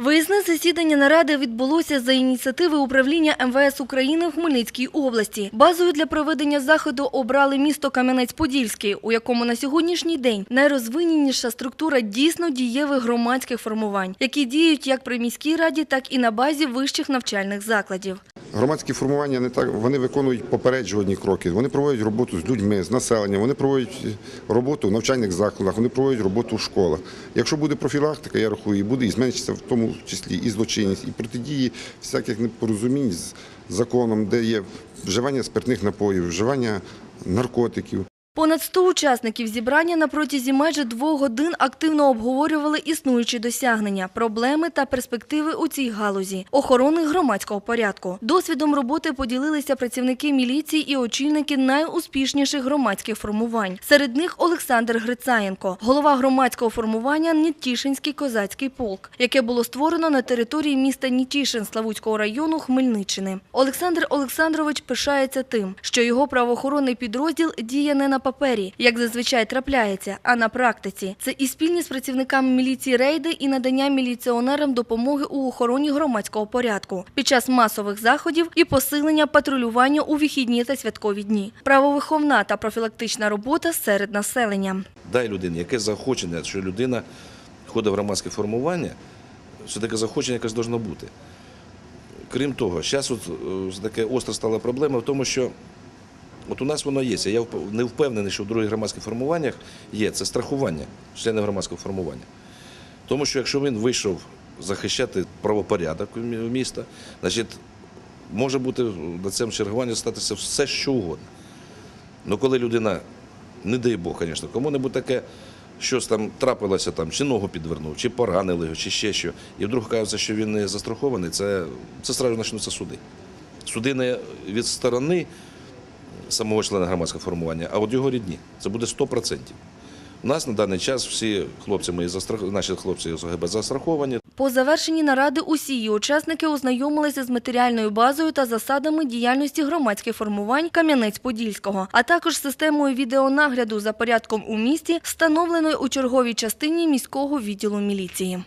Виїзне засідання наради відбулося за ініціативи управління МВС України в Хмельницькій області. Базою для проведення заходу обрали місто Кам'янець-Подільський, у якому на сьогоднішній день найрозвиненіша структура дійсно дієвих громадських формувань, які діють як при міській раді, так і на базі вищих навчальних закладів. Громадські формування не так вони виконують попереджувальні кроки. Вони проводять роботу з людьми, з населенням. Вони проводять роботу в навчальних закладах, вони проводять роботу в школах. Якщо буде профілактика, я рахую, і буде і зменшиться в тому числі і злочинність, і протидії всяких непорозумінь з законом, де є вживання спиртних напоїв, вживання наркотиків. Понад 100 учасників зібрання на протязі майже двох годин активно обговорювали існуючі досягнення, проблеми та перспективи у цій галузі, охорони громадського порядку. Досвідом роботи поділилися працівники міліції і очільники найуспішніших громадських формувань. Серед них Олександр Грицаєнко, голова громадського формування Нітішинський козацький полк, яке було створено на території міста Нітішин Славутського району Хмельниччини. Олександр Олександрович пишається тим, що його правоохоронний підрозділ діє не на папері, як зазвичай трапляється, а на практиці. Це і спільні з працівниками міліції рейди, і надання міліціонерам допомоги у охороні громадського порядку під час масових заходів і посилення патрулювання у вихідні та святкові дні, правовиховна та профілактична робота серед населення. Дай людині яке заохочення, що людина ходить в громадське формування, що таке заохочення якесь должно бути. Крім того, зараз от е, таке остра стала проблема в тому, що от у нас воно є. Я не впевнений, що в других громадських формуваннях є це страхування членів громадського формування. Тому що якщо він вийшов захищати правопорядок міста, значить може бути на цьому чергуванні статися все, що угодно. Ну коли людина, не дай Бог, звісно, кому-небудь таке щось там трапилося, там, чи ногу підвернув, чи поранили його, чи ще що, і вдруг кажеться, що він не застрахований, це, це сразу почнуться суди. Суди не від сторони самого члена громадського формування, а от його рідні. Це буде 100%. У нас на даний час всі хлопці мої застрах... наші хлопці з застраховані, По завершенні наради усі її учасники ознайомилися з матеріальною базою та засадами діяльності громадських формувань Кам'янець-Подільського, а також системою відеонагляду за порядком у місті, встановленою у черговій частині міського відділу міліції.